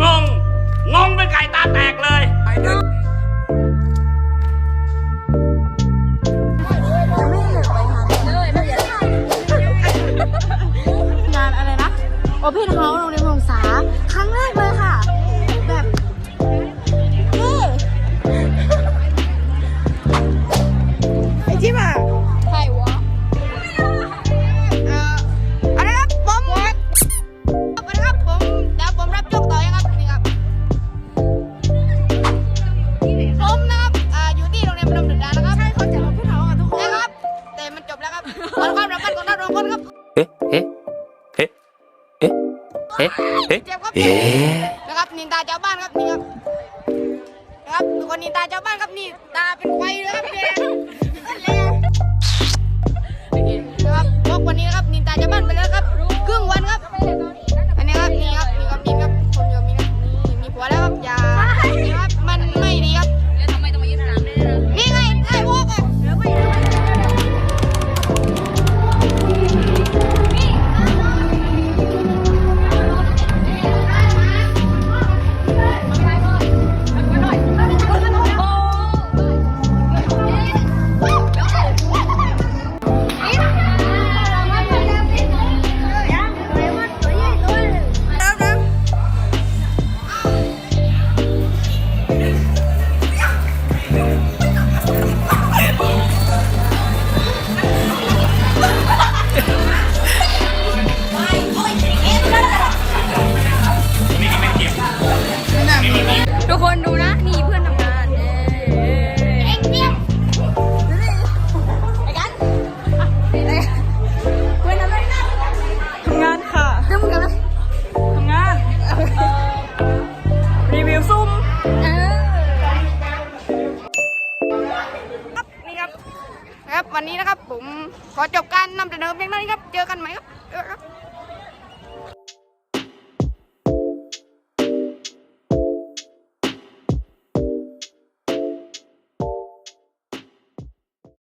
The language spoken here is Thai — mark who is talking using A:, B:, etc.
A: ง
B: ง งงเป็นไก่ตาแตกเลย
C: ไปเด้อโอเพนเฮาส์โรงเรียนพงษาครั้งแรกเลยค่ะ เอ๊ะ
D: เจ็บครับเอ๊นะครับนินตาเจ้าบ้านครับนี่ครับนะครับทุกคนนินตาเจ้าบ้านครับนี่ตาเป็นไฟเลยครับเนี่ย มครับนี่ครับ ครับ
A: วันนี้นะค
D: รั
A: บ
D: ผมขอจบการนำเสนอเพียงเท่านี้ครับ เจอกันใหม่ครับ